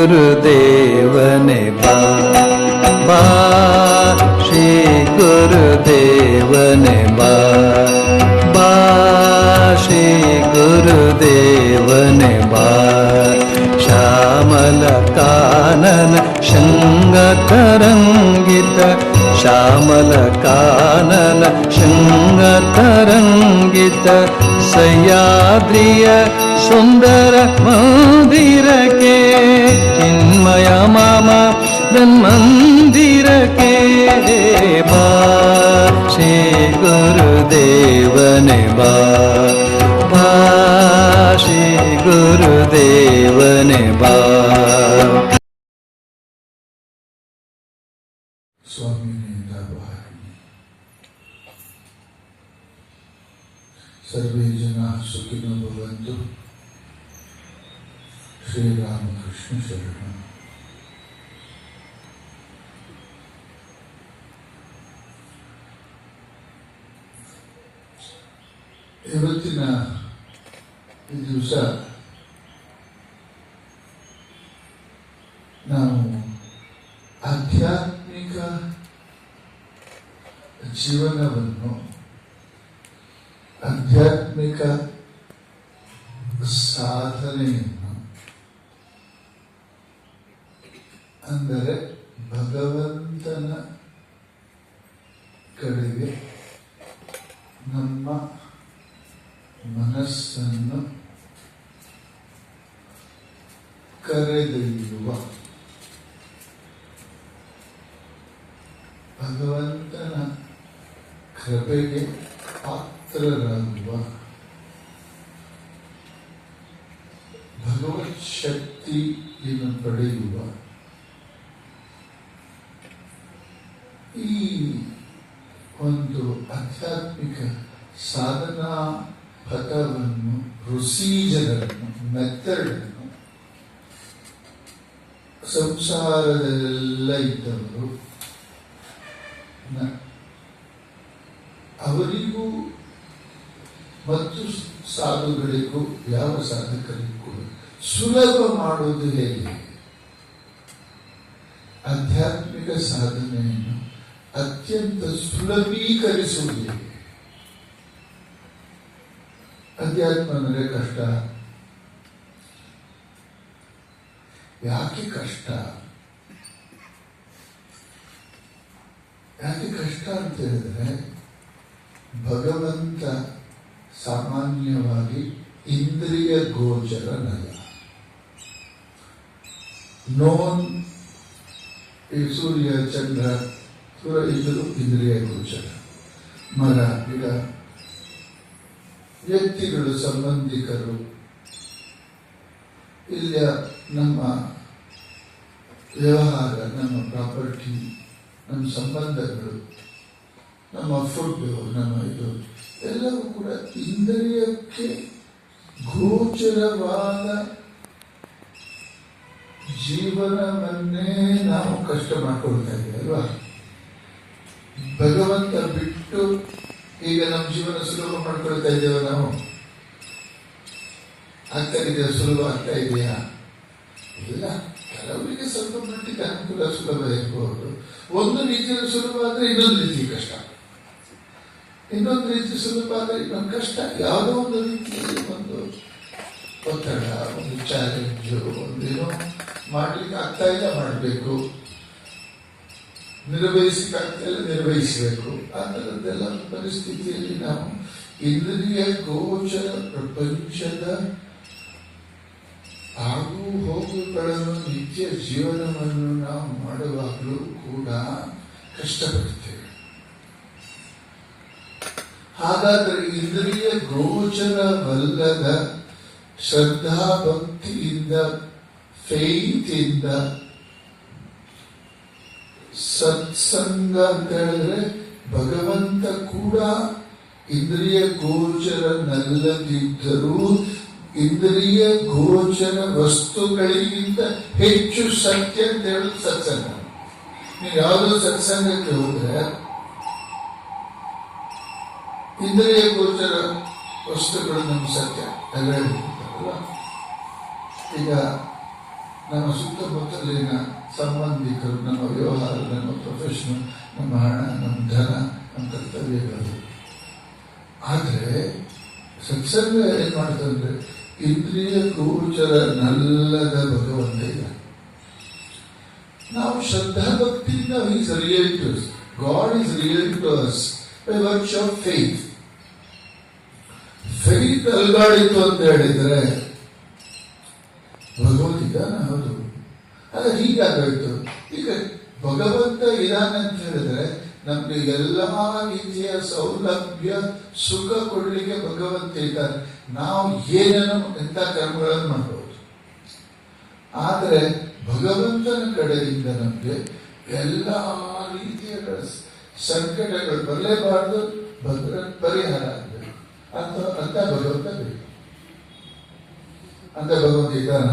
गुरुदेव ने बा बा, श्री गुरुदेव ने बा बा, श्री गुरुदेव ने बा। श्यामल कानन शृङ्ग तरङ्गित श्यामल कानन शृङ्ग तरङ्गित सयाद्रिय मंदिर के जन मंदिर के बा गुरुदेव ने बा। गुरुदेव ने बा। स्वामी सर्वे जना सुखिनो भवन्तु। श्रीरामकृष्णशरणम् ನಾವು ಆಧ್ಯಾತ್ಮಿಕ ಜೀವನವನ್ನು ಆಧ್ಯಾತ್ಮಿಕ ಸಾಧನೆಯನ್ನು ಅಂದರೆ ಭಗವಂತನ ಕಡೆಗೆ ನಮ್ಮ ಮನಸ್ಸನ್ನು ಕರೆದೊಯ್ಯುವ ಭಗವಂತನ ಕೃಪೆಗೆ ಪಾತ್ರರಾಗುವ ಭಗವತ್ ಶಕ್ತಿಯನ್ನು ಪಡೆಯುವ ಈ ಒಂದು ಆಧ್ಯಾತ್ಮಿಕ ಸಾಧನಾ ಪಥವನ್ನು ಪ್ರೊಸೀಜರನ್ನು ಮೆಥಡನ್ನು ಸಂಸಾರದಲ್ಲೆಲ್ಲ ಇದ್ದವರು ಅವರಿಗೂ ಮತ್ತು ಸಾಧುಗಳಿಗೂ, ಯಾವ ಸಾಧಕರಿಗೂ ಸುಲಭ ಮಾಡುವುದು ಹೇಗೆ? ಆಧ್ಯಾತ್ಮಿಕ ಸಾಧನೆಯನ್ನು ಅತ್ಯಂತ ಸುಲಭೀಕರಿಸುವುದು ಹೇಗೆ ಅಧ್ಯಾತ್ಮ ಅಂದರೆ ಕಷ್ಟ ಯಾಕೆ ಕಷ್ಟ ಯಾಕೆ ಕಷ್ಟ ಅಂತ ಹೇಳಿದ್ರೆ ಭಗವಂತ ಸಾಮಾನ್ಯವಾಗಿ ಇಂದ್ರಿಯ ಗೋಚರನಲ್ಲ ನೋನ್ ಈ ಸೂರ್ಯ ಚಂದ್ರ ಸೂರ್ಯ ಇದ್ದರು ಇಂದ್ರಿಯ ಗೋಚರ. ಮರ, ಗಿಡ, ವ್ಯಕ್ತಿಗಳು, ಸಂಬಂಧಿಕರು. ಇಲ್ಲ ನಮ್ಮ ವ್ಯವಹಾರ, ನಮ್ಮ ಪ್ರಾಪರ್ಟಿ, ನಮ್ಮ ಸಂಬಂಧಗಳು, ನಮ್ಮ ಫುಡ್, ನಮ್ಮ ಇದು, ಎಲ್ಲವೂ ಕೂಡ ಇಂದ್ರಿಯಕ್ಕೆ ಗೋಚರವಾದ ಜೀವನವನ್ನೇ ನಾವು ಕಷ್ಟ ಮಾಡ್ಕೊಳ್ತಾ ಇದ್ದೇವೆ, ಅಲ್ವಾ? ಭಗವಂತ ಬಿಟ್ಟು ಈಗ ನಮ್ಮ ಜೀವನ ಸುಲಭ ಮಾಡ್ಕೊಳ್ತಾ ಇದ್ದೇವೆ ನಾವು? ಇದೆಯಾ? ಸುಲಭ ಆಗ್ತಾ ಇದೆಯಾ? ಇಲ್ಲ. ಕೆಲವರಿಗೆ ಸ್ವಲ್ಪ ಮಟ್ಟಿಗೆ ಅನುಕೂಲ ಸುಲಭ ಇರಬಹುದು ಒಂದು ರೀತಿಯಲ್ಲಿ ಸುಲಭ ಆದ್ರೆ ಇನ್ನೊಂದು ರೀತಿ ಕಷ್ಟ. ಇನ್ನೊಂದು ರೀತಿ ಸುಲಭ ಆದ್ರೆ ಇನ್ನೊಂದು ಕಷ್ಟ. ಯಾವುದೋ ಒಂದು ರೀತಿಯಲ್ಲಿ ಒಂದು ಒತ್ತಡ, ಒಂದು ಚಾಲೆಂಜ್ ಒಂದೇನೋ ಮಾಡ್ಲಿಕ್ಕೆ ಆಗ್ತಾ ಇಲ್ಲ, ಮಾಡಬೇಕು. ಇಲ್ಲ ನಿರ್ವಹಿಸಬೇಕು. ಆ ಪರಿಸ್ಥಿತಿಯಲ್ಲಿ ನಾವು ಇಂದ್ರಿಯ ಗೋಚರ ಪ್ರಪಂಚದ ಆಗು ಹೋಗುಗಳನ್ನು ನಿತ್ಯ ಜೀವನವನ್ನು ನಾವು ಮಾಡುವಾಗಲೂ ಕೂಡ ಕಷ್ಟಪಡುತ್ತೇವೆ ಹಾಗಾದರೆ ಇಂದ್ರಿಯ ಗೋಚರವಲ್ಲದ ಶ್ರದ್ಧಾ ಭಕ್ತಿಯಿಂದ ಫೇತಿಂದ ಸತ್ಸಂಗ ಅಂತ ಹೇಳಿದ್ರೆ ಭಗವಂತ ಕೂಡ ಇಂದ್ರಿಯ ಗೋಚರನಲ್ಲದಿದ್ದರೂ ಇಂದ್ರಿಯ ಗೋಚರ ವಸ್ತುಗಳಿಗಿಂತ ಹೆಚ್ಚು ಸತ್ಯ ಅಂತ ಹೇಳೋದು ಸತ್ಸಂಗ. ನೀವು ಯಾವುದೋ ಸತ್ಸಂಗಕ್ಕೆ ಹೋದ್ರೆ ಇಂದ್ರಿಯ ಗೋಚರ ವಸ್ತುಗಳು ನಮ್ಮ ಸತ್ಯ. ಎಲ್ಲ ಈಗ ನಮ್ಮ ಸುತ್ತಮುತ್ತಲಿನ ಸಂಬಂಧಿಕರು ನಮ್ಮ ವ್ಯವಹಾರ ನಮ್ಮ ಪ್ರೊಫೆಷನ್ ನಮ್ಮ ಹಣ, ನಮ್ಮ ಧನ ನಮ್ಮ ಕರ್ತವ್ಯಗಳು ಆದರೆ ಸತ್ಸಂಗ ಏನ್ ಮಾಡ್ತಂದ್ರೆ ಇಂದ್ರಿಯ ಗೋಚರ ನಲ್ಲದ ಭಗವಂತ ನಾವು ಶ್ರದ್ಧಾ ಭಕ್ತಿಯಿಂದ is real to God is real to us by virtue of faith faith ಅಲ್ಲಾಡಿತು ಅಂತ ಹೇಳಿದ್ರೆ ಭಗವಂತ ಹೌದು ಹೀಗಾಗೋಯ್ತು ಈಗ ಭಗವಂತ ಇದಾನಂತ ಹೇಳಿದ್ರೆ ನಮ್ಗೆ ಎಲ್ಲಾ ರೀತಿಯ ಸೌಲಭ್ಯ, ಸುಖ ಕೊಡ್ಲಿಕ್ಕೆ ಭಗವಂತ ಇದ್ದಾರೆ ನಾವು ಏನೇನು ಎಂತ ಕರ್ಮಗಳನ್ನು ಮಾಡಬಹುದು ಆದರೆ ಭಗವಂತನ ಕಡೆಯಿಂದ ನಮ್ಗೆ ಎಲ್ಲ ರೀತಿಯ ಸಂಕಟಗಳು ಬರಲೇಬಾರದು, ಭದ್ರ, ಪರಿಹಾರ ಆಗಬೇಕು. ಅಂತ ಅಂತ ಭಗವಂತ ಬೇಕು ಅಂತ ಭಗವಂತ ಇದ್ದಾನ?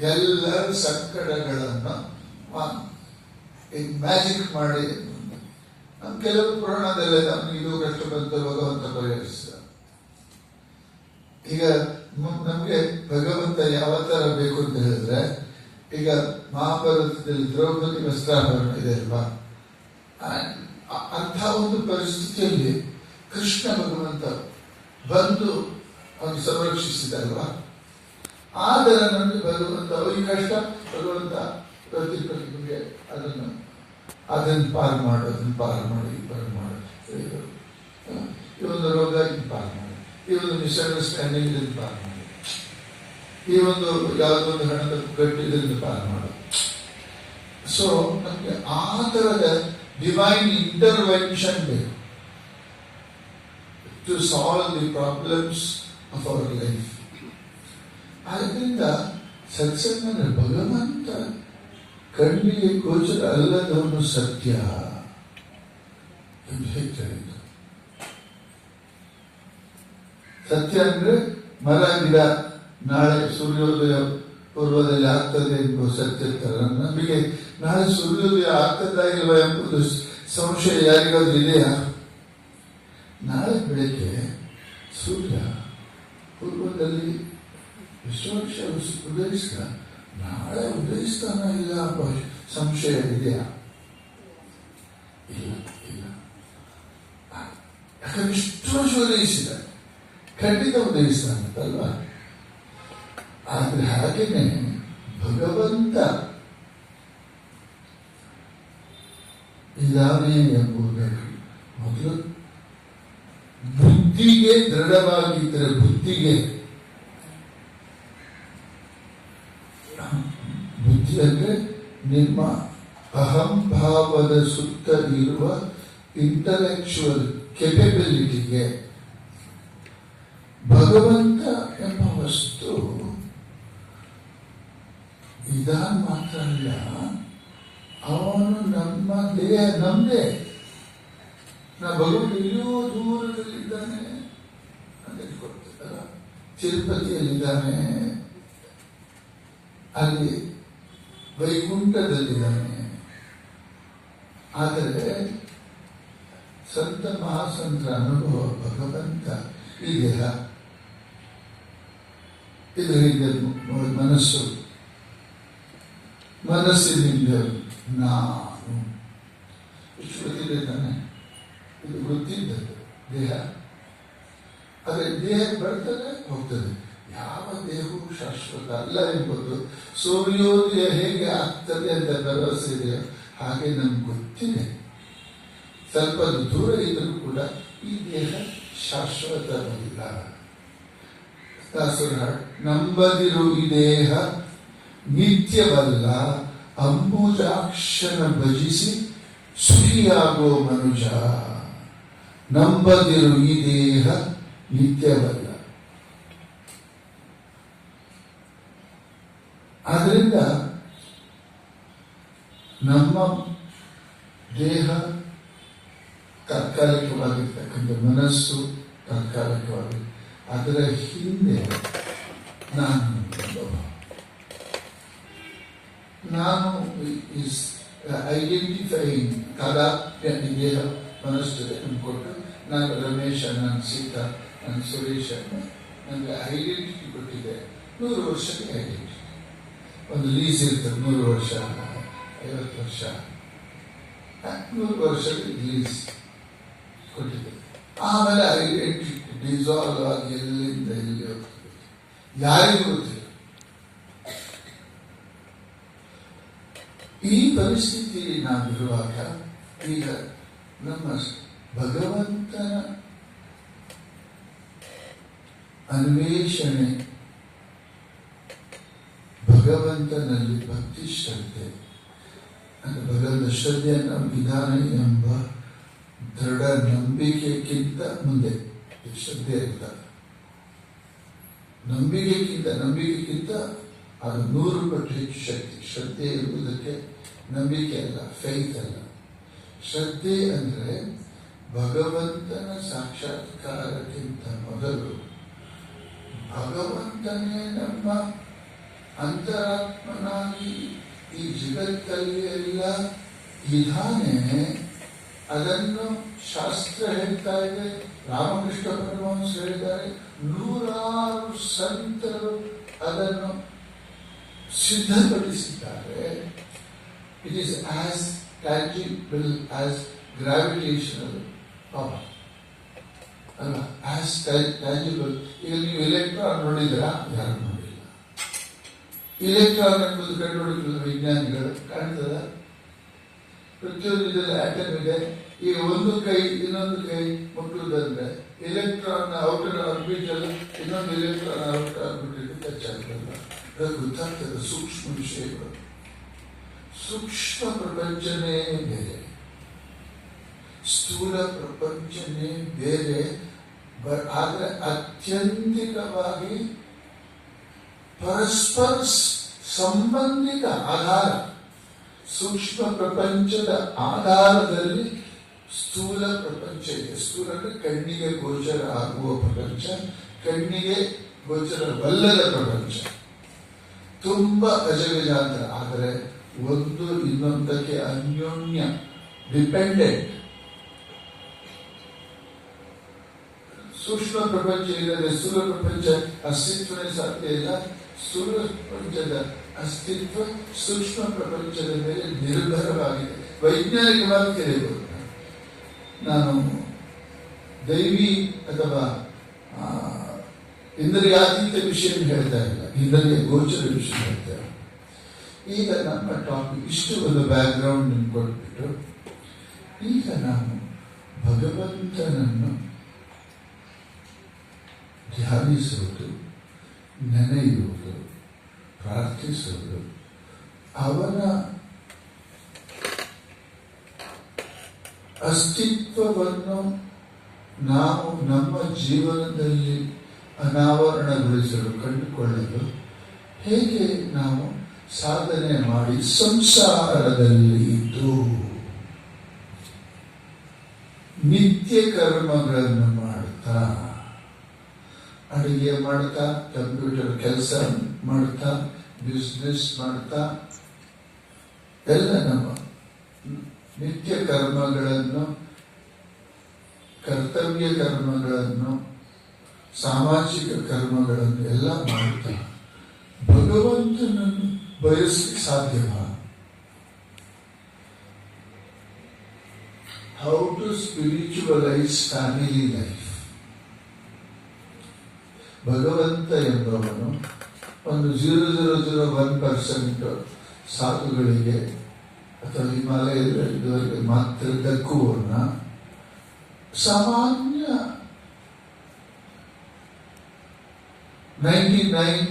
ಎಲ್ಲರ ಸಂಕಟಗಳನ್ನು ಮ್ಯಾಜಿಕ್ ಮಾಡಿ ನಮ್ಮ ಕೆಲವು ಪುರಾಣದಲ್ಲೇ ನಮ್ಗೆ ಇದು ಕಷ್ಟ ಬಂತು ಭಗವಂತ ಪರಿಹರಿಸ ಈಗ ನಮಗೆ ಭಗವಂತ ಯಾವ ತರ ಬೇಕು ಅಂತ ಹೇಳಿದ್ರೆ, ಈಗ ಮಹಾಭಾರತದಲ್ಲಿ ದ್ರೌಪದಿ ವಸ್ತ್ರಾಭರಣ ಇದೆ ಅಲ್ವಾ? ಅಂಥ ಒಂದು ಪರಿಸ್ಥಿತಿಯಲ್ಲಿ ಕೃಷ್ಣ ಭಗವಂತ ಬಂದು ಅವನು ಸಂರಕ್ಷಿಸಿದಲ್ವಾ? ಆದರೆ ನನಗೆ ಭಗವಂತ ಅವರಿಗೆ ಕಷ್ಟ ಭಗವಂತ ಪ್ರತಿ ಪ್ರತಿಗೆ ಅದನ್ನು ಅದನ್ನು ಪಾರು ಮಾಡು ಅದನ್ನು ಪಾರು ಮಾಡಿ ಪಾರು ಮಾಡು. ಇದು, ಆ, ಈ ಒಂದು ರೋಗ ಇದನ್ನು ಪಾರು ಮಾಡಿ. ಈ ಒಂದು ಮಿಸ್ಅಂಡರ್ಸ್ಟ್ಯಾಂಡಿಂಗ್ ಇದನ್ನು ಪಾರು ಮಾಡಿ. ಈ ಒಂದು ಯಾವುದೋ ಒಂದು ಹಣದ ಗಟ್ಟಿ ಇದನ್ನು ಪಾರು ಮಾಡು. ಸೊ ನಮಗೆ ಆ ಥರದ ಡಿವೈನ್ ಇಂಟರ್ವೆನ್ಷನ್ ಬೇಕು. To solve the problems of our life ಆದ್ದರಿಂದ ಸತ್ಸಂಗನ ಭಗವಂತ ಕಣ್ಣಿಗೆ ಗೋಚರ ಅಲ್ಲದವನು ಸತ್ಯ ಎಂದು ಹೇಳಿದ್ದು ಸತ್ಯ ಅಂದ್ರೆ ಮರ, ಗಿಡ, ನಾಳೆ ಸೂರ್ಯೋದಯ ಪೂರ್ವದಲ್ಲಿ ಆಗ್ತದೆ ಎಂಬುದು ಸತ್ಯ ತರ ನಮಗೆ ನಾಳೆ ಸೂರ್ಯೋದಯ ಆಗ್ತದ ಇಲ್ವಾ ಎಂಬುದು ಸಂಶಯ ಯಾರಿಗಾದ್ರೂ ಇದೆಯಾ? ನಾಳೆ ಬೆಳಗ್ಗೆ ಸೂರ್ಯ ಪೂರ್ವದಲ್ಲಿ ವರ್ಷ ಉದಯಿಸ್ತ ನಾಳೆ ಉದಯಿಸ್ತಾನ ಇಲ್ಲ ಸಂಶಯ ಇದೆಯಾ ಇಲ್ಲ ಇಲ್ಲ ಯಾಕಂದ್ರೆ ಇಷ್ಟು ವರ್ಷ ಉದಯಿಸಿದ ಖಂಡಿತ ಉದಯಿಸ್ತಾನಂತಲ್ವಾ ಆದ್ರೆ ಹಾಗೇನೆ ಭಗವಂತ ಇದಾನೆ ಎಂಬುದಕ್ಕೆ ಮೊದಲು ಬುದ್ಧಿಗೆ ದೃಢವಾಗಿದ್ದರೆ ಬುದ್ಧಿಗೆ ಅಂದ್ರೆ ನಿಮ್ಮ ಅಹಂಭಾವದ ಸುತ್ತ ಇರುವ ಇಂಟಲೆಕ್ಚುವಲ್ ಕೆಪೆಬಿಲಿಟಿಗೆ ಭಗವಂತ ಎಂಬ ವಸ್ತು ಇದಾನ್ ಮಾತ್ರ ಅಲ್ಲ ಅವನು ನಮ್ಮ ದೇಹ ನಮ್ದೇ. ನಾ ಭಗವಂತ ಎಲ್ಲಿಯೋ ದೂರದಲ್ಲಿದ್ದಾನೆ ಅಂತ ತಿರುಪತಿಯಲ್ಲಿದ್ದಾನೆ. ಅಲ್ಲಿ ವೈಕುಂಠದಲ್ಲಿದ್ದಾನೆ ಆದರೆ ಸಂತ ಮಹಾಸಂತರ ಅನುಭವ ಭಗವಂತ ಈ ದೇಹ ಇದರಿಂದ ಮನಸ್ಸು ಮನಸ್ಸಿನಿಂದ ನಾನು ಇಷ್ಟು ಗೊತ್ತಿದೆ ತಾನೆ ಇದು ಗೊತ್ತಿದ್ದದ್ದು ದೇಹ ಆದರೆ ದೇಹ ಬರ್ತದೆ ಹೋಗ್ತದೆ ಯಾವ ದೇಹವು ಶಾಶ್ವತ ಅಲ್ಲ ಎಂಬುದು ಸೂರ್ಯೋದಯ ಹೇಗೆ ಆಗ್ತದೆ ಅಂತ ಭರವಸೆ ಹಾಗೆ ನಮ್ಗೆ ಗೊತ್ತಿದೆ. ಸ್ವಲ್ಪ ದೂರ ಇದ್ರೂ ಕೂಡ ಈ ದೇಹ ಶಾಶ್ವತವಲ್ಲ ನಂಬದಿರು ಈ ದೇಹ ನಿತ್ಯವಲ್ಲ. ಅಂಬುಜಾಕ್ಷನ ಭಜಿಸಿ ಸುಖಿಯಾಗೋ ಮನುಜ. ನಂಬದಿರು ಈ ದೇಹ ನಿತ್ಯವಲ್ಲ. ಆದ್ರಿಂದ ನಮ್ಮ ದೇಹ ತಾತ್ಕಾಲಿಕವಾಗಿರ್ತಕ್ಕಂಥ ಮನಸ್ಸು ತಾತ್ಕಾಲಿಕವಾಗಿ, ಅದರ ಹಿಂದೆ ನಾನು. ನಾನು ಇಸ್ ಐಡೆಂಟಿಫೈಯಿಂಗ್ ಕಲಾ ದೇಹ ಮನಸ್ಸು ಅಂದ್ಕೊಟ್ಟು ನಾನು ರಮೇಶ, ನಾನು ಸೀತಾ, ನಾನು ಸುರೇಶ ನನಗೆ ಐಡೆಂಟಿಟಿ ಕೊಟ್ಟಿದೆ ನೂರು ವರ್ಷಕ್ಕೆ ಐಡೆಂಟಿಟಿ ಒಂದು ಲೀಸ್ ಇರ್ತದೆ ನೂರು ವರ್ಷ, ಐವತ್ತು ವರ್ಷ. ನೂರು ವರ್ಷ ಲೀಸ್ ಕೊಟ್ಟಿದೆ ಆಮೇಲೆ ಡಿಸಾಲ್ವ್ ಆಗಿ ಎಲ್ಲಿಂದ ಎಲ್ಲಿ ಹೋಗ್ತದೆ? ಯಾರಿಗೂ ಗೊತ್ತಿಲ್ಲ. ಈ ಪರಿಸ್ಥಿತಿ ನಾವಿರುವಾಗ ಈಗ ನಮ್ಮ ಭಗವಂತನ ಅನ್ವೇಷಣೆ ಭಗವಂತನಲ್ಲಿ ಭಕ್ತಿ ಶ್ರದ್ಧೆ ಭಗವಂತ ಭಗವಂತ ಶ್ರದ್ಧೆಯನ್ನು ವಿಧಾನ ಎಂಬ ದೃಢ ನಂಬಿಕೆಗಿಂತ ಮುಂದೆ ಶ್ರದ್ಧೆ ಅಂತ ನಂಬಿಕೆಗಿಂತ ನಂಬಿಕೆಗಿಂತ ಅದು ನೂರು ಪಟ್ಟು ಹೆಚ್ಚು ಶಕ್ತಿ. ಶ್ರದ್ಧೆ ಇರುವುದಕ್ಕೆ ನಂಬಿಕೆ ಅಲ್ಲ ಫೈತ್ ಅಲ್ಲ. ಶ್ರದ್ಧೆ ಅಂದರೆ ಭಗವಂತನ ಸಾಕ್ಷಾತ್ಕಾರಕ್ಕಿಂತ ಮೊದಲು ಭಗವಂತನೇ ನಮ್ಮ ಅಂತರಾತ್ಮನಾಗಿ ಈ ಜಗತ್ತಲ್ಲಿ ಎಲ್ಲ ಇದ್ದಾನೆ ಅದನ್ನು ಶಾಸ್ತ್ರ ಹೇಳ್ತಾ ಇದೆ ರಾಮಕೃಷ್ಣ ಪರಮಹಂಸ ಹೇಳಿದ್ದಾರೆ ನೂರಾರು ಸಂತರು ಅದನ್ನು ಸಿದ್ಧಪಡಿಸಿದ್ದಾರೆ it is as tangible as gravitational power ಅಲ್ಲ ಆಸ್ ಟ್ಯಾಂಜಿಬಲ್ ಈಗ ನೀವು ಎಲೆಕ್ಟ್ರಾನ್ ನೋಡಿದ್ರಾ ಯಾರು ನೋಡಿಲ್ಲ ಇಲೆಕ್ಟ್ರಾನ್ ಎಂಬುದು ಕಂಡುಹಿಡಿದ ವಿಜ್ಞಾನಿಗಳು ಕಾಣ್ತದ? ಪ್ರತಿಯೊಂದು ಇದರಲ್ಲಿ ಆಟಮ್ ಇದೆ. ಈ ಒಂದು ಕೈ, ಇನ್ನೊಂದು ಕೈ ಮುಟ್ಟುವುದಂದ್ರೆ ಇಲೆಕ್ಟ್ರಾನ್ ಔಟರ್ ಆರ್ಬಿಟ್ ಇನ್ನೊಂದು ಇಲೆಕ್ಟ್ರಾನ್ ಔಟರ್ ಆರ್ಬಿಟ್ ಟಚ್ ಅದು ಗೊತ್ತಾಗ್ತದೆ ಸೂಕ್ಷ್ಮ ವಿಷಯಗಳು. ಸೂಕ್ಷ್ಮ ಪ್ರಪಂಚನೇ ಬೇರೆ. ಸ್ಥೂಲ ಪ್ರಪಂಚನೇ ಬೇರೆ. ಆದ್ರೆ ಅತ್ಯಂತಿಕವಾಗಿ ಪರಸ್ಪರ ಸಂಬಂಧಿತ ಆಧಾರ, ಸೂಕ್ಷ್ಮ ಪ್ರಪಂಚದ ಆಧಾರದಲ್ಲಿ ಸ್ಥೂಲ ಪ್ರಪಂಚ ಇದೆ. ಸ್ಥೂಲ ಅಂದರೆ ಕಣ್ಣಿಗೆ ಗೋಚರ ಆಗುವ ಪ್ರಪಂಚ, ಕಣ್ಣಿಗೆ ಗೋಚರವಲ್ಲದ ಪ್ರಪಂಚ. ತುಂಬಾ ಅಜಗಜಾಂತರ ಆದರೆ ಒಂದು ಇನ್ನೊಂದಕ್ಕೆ ಅನ್ಯೋನ್ಯ, ಡಿಪೆಂಡೆಂಟ್. ಸೂಕ್ಷ್ಮ ಪ್ರಪಂಚ ಇಲ್ಲದೆ ಸ್ಥೂಲ ಪ್ರಪಂಚ ಅಸ್ತಿತ್ವನೇ ಸಾಧ್ಯ ಇಲ್ಲ. ಸ್ಥೂಲ ಪ್ರಪಂಚದ ಅಸ್ತಿತ್ವ ಸೂಕ್ಷ್ಮ ಪ್ರಪಂಚದ ಮೇಲೆ ನಿರ್ಭರವಾಗಿದೆ ವೈಜ್ಞಾನಿಕವಾಗಿ ತಿಳಿಯಬಹುದು ನಾನು ದೈವಿ ಅಥವಾ ಇಂದ್ರಿಯಾತೀತ ವಿಷಯ ಹೇಳ್ತಾ ಇಲ್ಲ. ಇಂದ್ರಿಯ ಗೋಚರ ವಿಷಯ ಹೇಳ್ತಾ ಇಲ್ಲ. ಈಗ ನಮ್ಮ ಟಾಪಿಕ್ ಇಷ್ಟು ಒಂದು ಬ್ಯಾಕ್ ಗ್ರೌಂಡ್ ಕೊಟ್ಬಿಟ್ಟು, ಈಗ ನಾನು ಭಗವಂತನನ್ನು ಧ್ಯಾನಿಸುವುದು. ನೆನೆಯುವುದು, ಪ್ರಾರ್ಥಿಸುವುದು, ಅವನ ಅಸ್ತಿತ್ವವನ್ನು ನಾವು ನಮ್ಮ ಜೀವನದಲ್ಲಿ ಅನಾವರಣಗೊಳಿಸಲು ಕಂಡುಕೊಳ್ಳಲು ಹೇಗೆ ನಾವು ಸಾಧನೆ ಮಾಡಿ ಸಂಸಾರದಲ್ಲಿ ಇದ್ದು ನಿತ್ಯ ಕರ್ಮಗಳನ್ನು ಮಾಡ್ತಾ ಅಡಿಗೆ ಮಾಡ್ತಾ ಕಂಪ್ಯೂಟರ್ ಕೆಲಸ ಮಾಡ್ತಾ ಬಿಸ್ನೆಸ್ ಮಾಡ್ತಾ, ಎಲ್ಲ ನಮ್ಮ ನಿತ್ಯ ಕರ್ಮಗಳನ್ನು, ಕರ್ತವ್ಯ ಕರ್ಮಗಳನ್ನು, ಸಾಮಾಜಿಕ ಕರ್ಮಗಳನ್ನು ಎಲ್ಲ ಮಾಡ್ತಾ, ಭಗವಂತನನ್ನು ಬಯಸಲಿಕ್ಕೆ ಸಾಧ್ಯವ? How to spiritualise family life ಭಗವಂತ ಎಂಬವನು ಒಂದು zero zero zero one percent ಸಾಧುಗಳಿಗೆ ಅಥವಾ ಹಿಮಾಲಯದವರಿಗೆ ಮಾತ್ರ ದಕ್ಕುವನ್ನ ಸಾಮಾನ್ಯ ನೈಂಟಿ ನೈನ್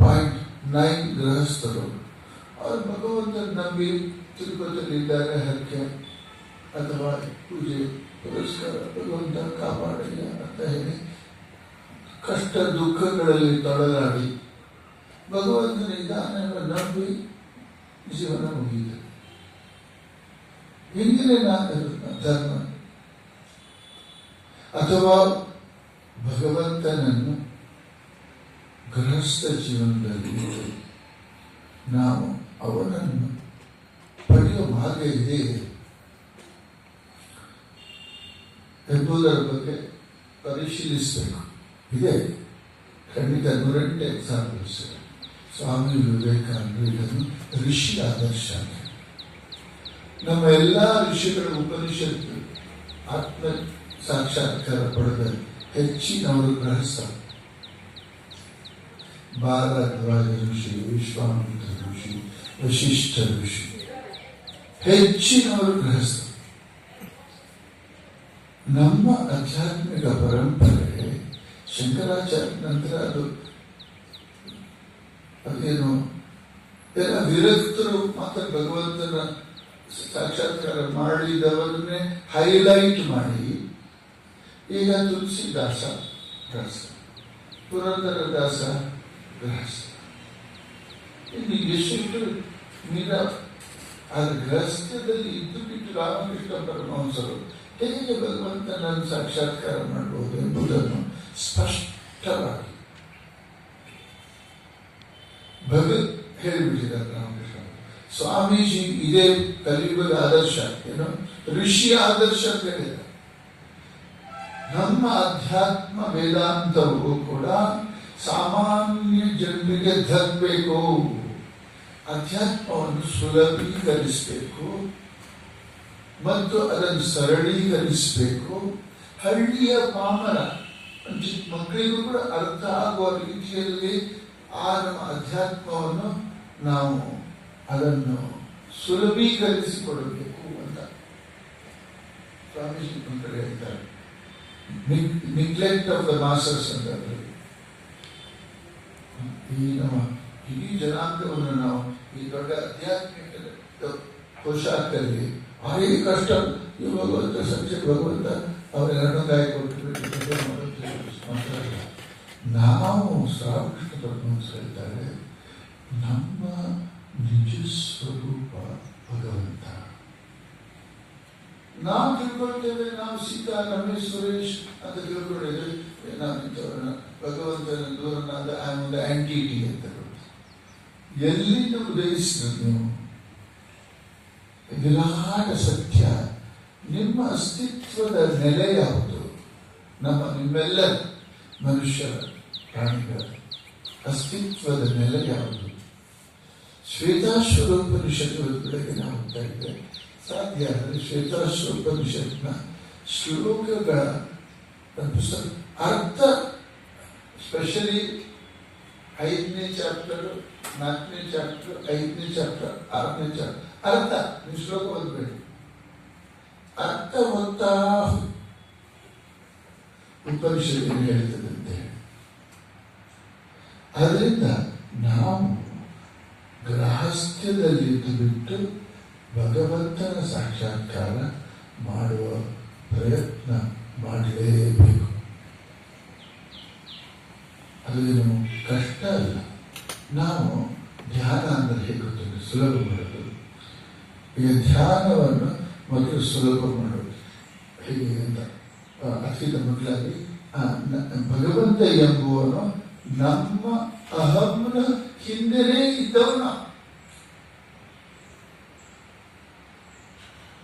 ಪಾಯಿಂಟ್ ನೈನ್ ಗೃಹಸ್ಥರು. ಅವರು ಭಗವಂತನ ನಂಬಿ ತಿರುಪತಿಯಲ್ಲಿದ್ದಾರೆ, ಹರಕೆ ಅಥವಾ ಪೂಜೆ ಪುರಸ್ಕಾರ ಭಗವಂತ ಕಾಪಾಡಲಿ ಅಂತ ಹೇಳಿ ಕಷ್ಟ ದುಃಖಗಳಲ್ಲಿ ತೊಡಲಾಡಿ ಭಗವಂತನ ಇದ್ದಾನೆ ನಂಬಿ ಜೀವನ ಮುಗಿಯಿತು. ಹಿಂದಿನ ಧರ್ಮ. ಅಥವಾ ಭಗವಂತನನ್ನು ಗೃಹಸ್ಥ ಜೀವನದಲ್ಲಿ ನಾವು ಅವನನ್ನು ಪಡೆಯುವ ಮಾರ್ಗ ಇದೆ. ಎಂಬುದರ ಬಗ್ಗೆ ಪರಿಶೀಲಿಸಬೇಕು. ಇದೆ. ಖಂಡಿತ ನೂರೆಂಟು ಎಕ್ಸಾಂಪಲ್ಸ್ ಸ್ವಾಮಿ ವಿವೇಕಾನಂದರು ಇದನ್ನು ಋಷಿ ಆದರ್ಶ ನಮ್ಮ ಎಲ್ಲ ಋಷಿಗಳ ಉಪನಿಷತ್ತು ಆತ್ಮ ಸಾಕ್ಷಾತ್ಕಾರ ಪಡೆದ ಹೆಚ್ಚಿನವರು ಗ್ರಹಸ್ಥ ಭಾರದ್ವಾಜ ಋಷಿ, ವಿಶ್ವಾಮಿತ್ರ ಋಷಿ ವಶಿಷ್ಠ ಋಷಿ. ಹೆಚ್ಚಿನವರು ಗೃಹಸ್ಥರು ನಮ್ಮ ಆಧ್ಯಾತ್ಮಿಕ ಪರಂಪರೆ ಶಂಕರಾಚಾರ್ಯ ನಂತರ ಅದು ಅದೇನು ಎಲ್ಲ ವಿರಕ್ತರು ಮಾತ್ರ ಭಗವಂತನ ಸಾಕ್ಷಾತ್ಕಾರ ಮಾಡಿದವರನ್ನೇ ಹೈಲೈಟ್ ಮಾಡಿ. ಈಗ ತುಳಸಿದಾಸ ದಾಸ ಪುರಂದರ ದಾಸ ಗೃಹಸ್ಥ ಇಲ್ಲಿ ಎಷ್ಟು ನೀರ ಆ ಗೃಹಸ್ಥದಲ್ಲಿ ಇದ್ದು ಬಿಟ್ಟು ರಾಮಕೃಷ್ಣ ಪರಮಹಂಸರು ಹೇಗೆ ಭಗವಂತನನ್ನು ಸಾಕ್ಷಾತ್ಕಾರ ಮಾಡಬಹುದು ಎಂಬುದನ್ನು ಸ್ಪಷ್ಟವಾಗಿ ಭಗತ್ ಹೇಳಿಬಿಟ್ಟಿದ್ದಾರೆ ರಾಮಕೃಷ್ಣ ಸ್ವಾಮೀಜಿ ಇದೇ ಕಲಿಯುಗದ ಆದರ್ಶ ಏನು ಋಷಿ ಆದರ್ಶ ಅಂತ ಹೇಳಿದ್ದಾರೆ ನಮ್ಮ ಅಧ್ಯಾತ್ಮ ವೇದಾಂತವು ಕೂಡ ಸಾಮಾನ್ಯ ಜನರಿಗೆ ಧರಬೇಕು ಅಧ್ಯಾತ್ಮವನ್ನು ಸುಲಭೀಕರಿಸಬೇಕು ಮತ್ತು ಅದನ್ನು ಸರಳೀಕರಿಸಬೇಕು ಹಳ್ಳಿಯ ಪಾಮರ ಮಕ್ಕಳಿಗೂ ಕೂಡ ಅರ್ಥ ಆಗುವ ರೀತಿಯಲ್ಲಿ ಆ ನಮ್ಮ ಅಧ್ಯಾತ್ಮವನ್ನು ನಾವು ಅದನ್ನು ಸುಲಭೀಕರಿಸಿಕೊಡಬೇಕು ಅಂತ ಸ್ವಾಮೀಜಿ ಕಡೆ ಹೇಳ್ತಾರೆ ನಿಗ್ಲೆಕ್ಟ್ ಆಫ್ ದ ಮಾಸ್ಟರ್ಸ್ ಅಂತ. ಈ ನಮ್ಮ ಇಡೀ ಜನಾಂಗವನ್ನು ನಾವು ಈ ದೊಡ್ಡ ಆಧ್ಯಾತ್ಮಿಕ ಪುರುಷಾರ್ಥದಲ್ಲಿ ಭಾರಿ ಕಷ್ಟ ಈ ಭಗವಂತ ಸಂಜೆ ಭಗವಂತ ನಾವು ಸಾಕಷ್ಟು ಪರಮಹಂಸ ಇದ್ದಾರೆ ನಮ್ಮ ನಿಜ ಸ್ವರೂಪ ಭಗವಂತ. ನಾವು ತಿಳ್ಕೊಳ್ತೇವೆ ನಾವು ಸೀತಾ ಸುರೇಶ್ ಅಂತ ತಿಳ್ಕೊಳ್ಳಿದ್ರೆ ನಾನು ಇಂಥವ್ರನ್ನ ಭಗವಂತನ ದೂರನಾದ ಆ ಒಂದು ಆಂಟಿಟಿ ಅಂತ ಎಲ್ಲಿಂದ ಉದಯಿಸಿದ್ರು ವಿರಾಟ ಸತ್ಯ. ನಿಮ್ಮ ಅಸ್ತಿತ್ವದ ನೆಲೆ ಯಾವುದು? ನಮ್ಮ ನಿಮ್ಮೆಲ್ಲ ಮನುಷ್ಯರ. ಪ್ರಾಣಿಗಳ ಅಸ್ತಿತ್ವದ ನೆಲೆ ಯಾವುದು ಶ್ವೇತಾಶ್ವರೋಪನಿಷತ್ತು ಬೆಳಗ್ಗೆ ನಾವು ಇದ್ದೇವೆ ಸಾಧ್ಯ ಆದರೆ ಶ್ವೇತಾಶ್ವರೋಪನಿಷತ್ನ ಶ್ಲೋಕಗಳ ಪುಸ್ತಕ ಅರ್ಥ ಸ್ಪೆಷಲಿ ಐದನೇ ಚಾಪ್ಟರ್ ನಾಲ್ಕನೇ ಚಾಪ್ಟರ್ ಐದನೇ ಚಾಪ್ಟರ್ ಆರನೇ ಚಾಪ್ಟರ್ ಅರ್ಥ ನೀವು ಶ್ಲೋಕ ಓದಬೇಡಿ ಅರ್ಥ ಓದ್ತಾ. ಹೇಳ್ತದೆ ಅದರಿಂದ ನಾವು ಗ್ರಾಹಸ್ಥ್ಯದಲ್ಲಿದ್ದು ಬಿಟ್ಟು ಭಗವಂತನ ಸಾಕ್ಷಾತ್ಕಾರ ಮಾಡುವ ಪ್ರಯತ್ನ ಮಾಡಲೇಬೇಕು. ಅದೇನು ಕಷ್ಟ ಅಲ್ಲ. ನಾವು ಧ್ಯಾನ ಅಂದರೆ ಹೇಗೆ ಸುಲಭ ಮಾಡೋದು ಈಗ ಧ್ಯಾನವನ್ನು ಮೊದಲು ಸುಲಭ ಮಾಡೋದು ಹೇಗೆ ಅಂತ ಅತ್ಯಂತ ಮೊದಲಾಗಿ ಭಗವಂತ ಎಂಬುವನು ನಮ್ಮ ಅಹಂನ ಹಿಂದೆನೇ ಇದ್ದವನ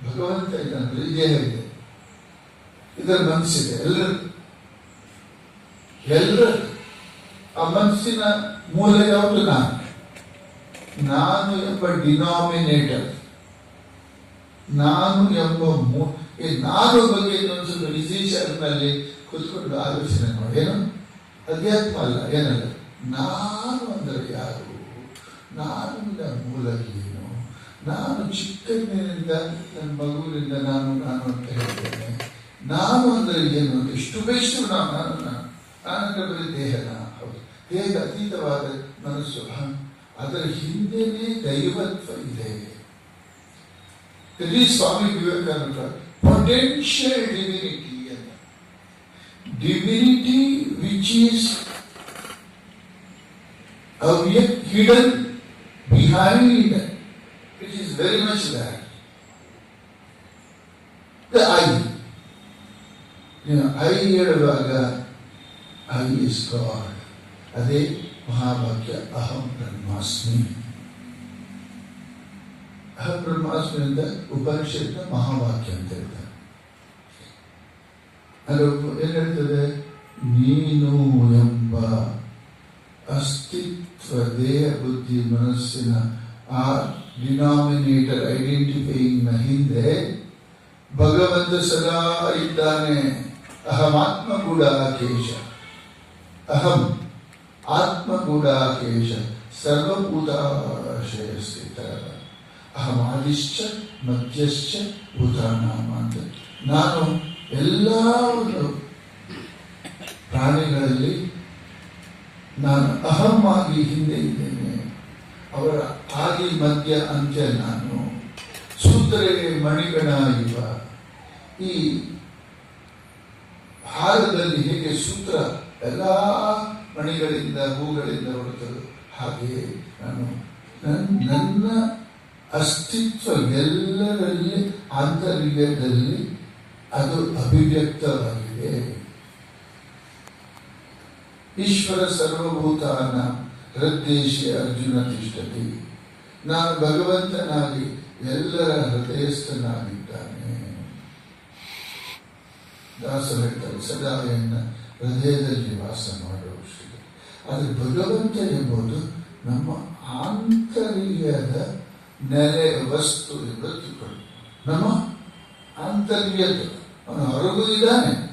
ಭಗವಂತ ಇದ್ದಾನಂದ್ರೆ ಈ ದೇಹ ಇದೆ ಇದರ ಮನಸ್ಸಿದೆ ಎಲ್ಲರೂ ಎಲ್ಲರೂ ಆ ಮನಸ್ಸಿನ ಮೂಲ ಯಾವುದು ನಾನು ನಾನು ಎಂಬ ಡಿನಾಮಿನೇಟರ್ ನಾನು ಎಂಬ ಮೂ ಈ ನಾನು ಬಗ್ಗೆ ಇನ್ನೊಂದ್ಸಲ ರಿಜಿಸ್ಟರ್ನಲ್ಲಿ ಕೂತ್ಕೊಂಡು ಆಲೋಚನೆ ಮಾಡಿ ಏನು? ಅಧ್ಯಾತ್ಮ ಅಲ್ಲ, ಏನಲ್ಲ? ನಾನು ಅಂದರೆ ಯಾರು? ನಾನು ಮೂಲ ಏನು? ನಾನು ಚಿಕ್ಕಂದಿನಿಂದ ನನ್ನ ಮಗುವಿನಿಂದ ನಾನು ನಾನು ಅಂತ ಹೇಳ್ತೇನೆ ನಾನು ಅಂದರೆ ಏನು ಅಂತ ಇಷ್ಟು ಬೇಷ್ಟು ನಾನು ನಾನು. ನಾನು ನಾನಂದ್ರೆ ಬರೀ ದೇಹನ, ಹೌದು. ದೇಹದ ಅತೀತವಾದ ಮನಸ್ಸು. ಅದರ ಹಿಂದೆನೇ ದೈವತ್ವ ಇದೆ. ಸ್ವಾಮಿ ವಿವೇಕಾನಂದ ಪೊಟೆನ್ಷಿಯಲ್ ಡಿವಿನಿಟಿ ಅಂತ divinity which is hidden behind it is very much that the I ನೀನು ಐ ಹೇಳುವಾಗ ಐ ಇಸ್ ಗಾಡ್ ಅದೇ ಮಹಾವಾಕ್ಯ ಅಹಂ ಬ್ರಹ್ಮಾಸ್ಮಿ ಅಹಂ ಬ್ರಹ್ಮಾಸ್ಮಿ ಅಂತ ಉಪನಿಷತ್ನ ಮಹಾವಾಕ್ಯ ಅಂತ ಹೇಳ್ತಾರೆ ಅದು ಏನ್ ಹೇಳ್ತದೆ ನೀನು ಎಂಬ ಅಸ್ತಿತ್ವ ಅಥವಾ ದೇಹ ಬುದ್ಧಿ ಮನಸ್ಸಿನ ಆ ಡಿನಾಮಿನೇಟರ್ ಐಡೆಂಟಿಫೈಯಿಂಗ್ನ ಹಿಂದೆ ಭಗವಂತ ಸದಾ ಇದ್ದಾನೆ ಅಹಮಾತ್ಮ ಗೂಢಾಕೇಶ ಅಹಂ ಆತ್ಮ ಗೂಢಾಕೇಶ ಸರ್ವಭೂತಾಶಯ ಸ್ಥಿತ ಅಹಮಾದಿಶ್ಚ, ಮಧ್ಯಶ್ಚ ಭೂತಾನಾಮ ಅಂತ ನಾನು ಎಲ್ಲ ಒಂದು ಪ್ರಾಣಿಗಳಲ್ಲಿ ನಾನು ಅಹಂ ಆಗಿ ಹಿಂದೆ ಇದ್ದೇನೆ. ಅವರ ಆದಿ, ಮಧ್ಯ, ಅಂತ್ಯ ನಾನು. ಸೂತ್ರೆಗೆ ಮಣಿಗಣ ಇವ ಈ ಹಾರದಲ್ಲಿ ಹೇಗೆ ಸೂತ್ರ ಎಲ್ಲ ಮಣಿಗಳಿಂದ, ಹೂಗಳಿಂದ ಹೊರತರು ಹಾಗೆ ನಾನು ನನ್- ನನ್ನ ಅಸ್ತಿತ್ವ ಎಲ್ಲರಲ್ಲಿ ಆಂತರ್ಯದಲ್ಲಿ ಅದು ಅಭಿವ್ಯಕ್ತವಾಗಿದೆ. ಈಶ್ವರ ಸರ್ವಭೂತಾನ ಹೃದ್ದೇಶಿ ಅರ್ಜುನ ತಿಷ್ಟತಿ. ನಾನು ಭಗವಂತನಾಗಿ ಎಲ್ಲರ ಹೃದಯಸ್ಥನಾಗಿದ್ದಾನೆ. ದಾಸರು ಸದಾ ಎನ್ನ ಹೃದಯದಲ್ಲಿ ವಾಸ ಮಾಡುವ ಆದರೆ ಭಗವಂತ ಎಂಬುದು ನಮ್ಮ ಆಂತರ್ಯದ ನೆಲೆ ವಸ್ತು ಎಂದು ತಿಳ್ಕೊಳ್ಳಿ. ನಮ್ಮ ಅಂತರ್ಗತ, ಅವನು ಹೊರಗೂ ಇದ್ದಾನೆ.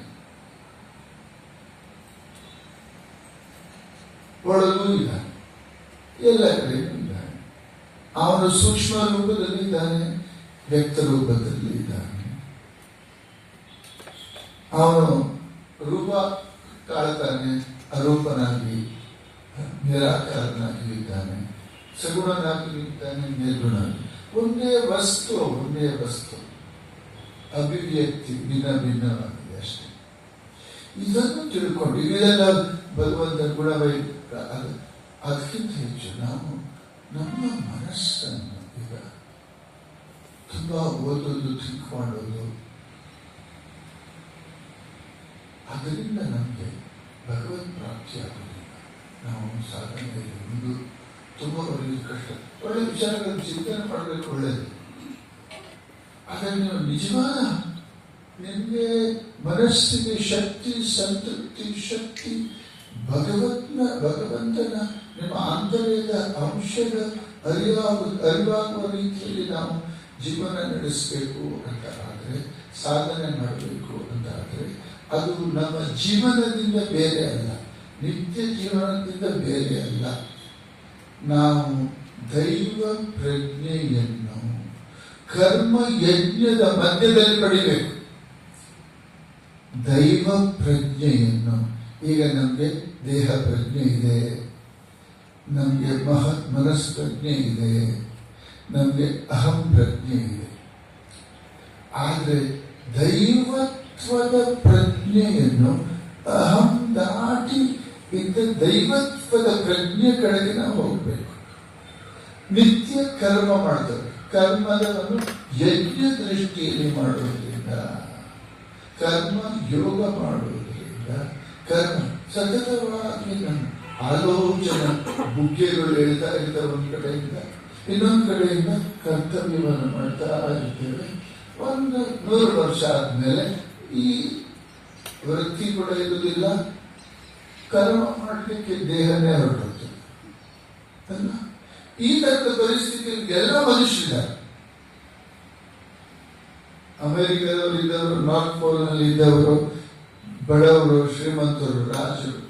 ಒಳಗೂ ಇದ್ದಾನೆ. ಎಲ್ಲ ಕಡೆಯೂ ಇದ್ದಾನೆ. ಅವನು ಸೂಕ್ಷ್ಮ ರೂಪದಲ್ಲಿ ಇದ್ದಾನೆ, ವ್ಯಕ್ತ ರೂಪದಲ್ಲಿ ಇದ್ದಾನೆ. ಅವನು ರೂಪ ತಾಳ್ತಾನೆ ಅರೂಪನಾಗಿ, ನಿರಾಕಾರನಾಗಿ ಇದ್ದಾನೆ. ಸಗುಣನಾಗಿ ಇದ್ದಾನೆ ನಿರ್ಗುಣ ಒಂದೇ ವಸ್ತು ಒಂದೇ ವಸ್ತು. ಅಭಿವ್ಯಕ್ತಿ ಭಿನ್ನ ಭಿನ್ನವಾಗಿದೆ ಅಷ್ಟೇ. ಇದನ್ನು ತಿಳ್ಕೊಂಡು ಇದೆಲ್ಲ ಭಗವಂತ ಗುಣವೈ ಅದು, ಅದಕ್ಕಿಂತ ಹೆಚ್ಚು ನಾವು ನಮ್ಮ ಮನಸ್ಸನ್ನು ಈಗ ತುಂಬಾ ಓದೋದು ಥಿಂಕ್ ಮಾಡೋದು ಅದರಿಂದ ನಮಗೆ ಭಗವತ್ ಪ್ರಾಪ್ತಿ ಆಗೋದಿಲ್ಲ ನಾವು ಸಾಧನೆಯಲ್ಲಿ ಒಂದು ತುಂಬ ಕಷ್ಟ ಒಳ್ಳೆ ವಿಚಾರಗಳನ್ನು ಚಿಂತನೆ ಮಾಡಬೇಕು, ಒಳ್ಳೆಯದು. ಆದರೆ ನೀವು ನಿಜವಾದ ನಿಮಗೆ ಮನಸ್ಸಿಗೆ ಶಕ್ತಿ, ಸಂತೃಪ್ತಿ, ಶಕ್ತಿ, ಭಗವತ್ನ, ಭಗವಂತನ ನಿಮ್ಮ ಆಂತರ್ಯದ ಅಂಶದ ಅರಿವಾಗು, ಅರಿವಾಗುವ ರೀತಿಯಲ್ಲಿ ನಾವು ಜೀವನ ನಡೆಸಬೇಕು ಅಂತ ಆದರೆ, ಸಾಧನೆ ಮಾಡಬೇಕು ಅಂತ ಆದರೆ, ಅದು ನಮ್ಮ ಜೀವನದಿಂದ ಬೇರೆ ಅಲ್ಲ. ನಿತ್ಯ ಜೀವನದಿಂದ ಬೇರೆ ಅಲ್ಲ. ನಾವು ದೈವ ಪ್ರಜ್ಞೆಯನ್ನು, ಕರ್ಮ ಯಜ್ಞದ ಮಧ್ಯದಲ್ಲಿ ಪಡಿಬೇಕು. ದೈವ ಪ್ರಜ್ಞೆಯನ್ನು, ಈಗ ನಮಗೆ ದೇಹ ಪ್ರಜ್ಞೆ ಇದೆ, ನಮಗೆ ಮಹ ಮನಸ್ ಪ್ರಜ್ಞೆ ಇದೆ, ನಮಗೆ ಅಹಂ ಪ್ರಜ್ಞೆ ಇದೆ. ಆದರೆ ದೈವತ್ವದ ಪ್ರಜ್ಞೆಯನ್ನು ಅಹಂ ದಾಟಿ ಇದ್ದ ದೈವತ್ವದ ಪ್ರಜ್ಞೆ ಕಡೆಗೆ ನಾವು ಹೋಗಬೇಕು. ನಿತ್ಯ ಕರ್ಮ ಮಾಡ್ತೇವೆ. ಕರ್ಮದವನ್ನು ಯಜ್ಞ ದೃಷ್ಟಿಯಲ್ಲಿ ಮಾಡುವುದರಿಂದ, ಕರ್ಮ ಯೋಗ ಮಾಡುವುದರಿಂದ, ಕರ್ಮ ಸತತವಾಗಿ ನಮ್ಮ ಆಲೋಚನೆ, ಬುಗ್ಗೆಗಳು ಹೇಳ್ತಾ ಇರ್ತಾರೆ ಒಂದು ಕಡೆಯಿಂದ, ಇನ್ನೊಂದು ಕಡೆಯಿಂದ ಕರ್ತವ್ಯವನ್ನು ಮಾಡ್ತಾ ಇರ್ತೇವೆ. ಒಂದು ನೂರು ವರ್ಷ ಆದ್ಮೇಲೆ ಈ ವೃತ್ತಿ ಕೂಡ ಇರುವುದಿಲ್ಲ. ಕರ್ಮ ಮಾಡಲಿಕ್ಕೆ ದೇಹನೇ ಹೊರಡುತ್ತೆ ಈ ತರದ ಪರಿಸ್ಥಿತಿಯಲ್ಲಿ ಎಲ್ಲ ಮನುಷ್ಯರಿದ್ದಾರೆ. ಅಮೆರಿಕದವರು ಇದ್ದವರು, ನಾರ್ತ್ ಪೋಲ್ನಲ್ಲಿ ಇದ್ದವರು, ಬಡವರು, ಶ್ರೀಮಂತರು, ರಾಜರು.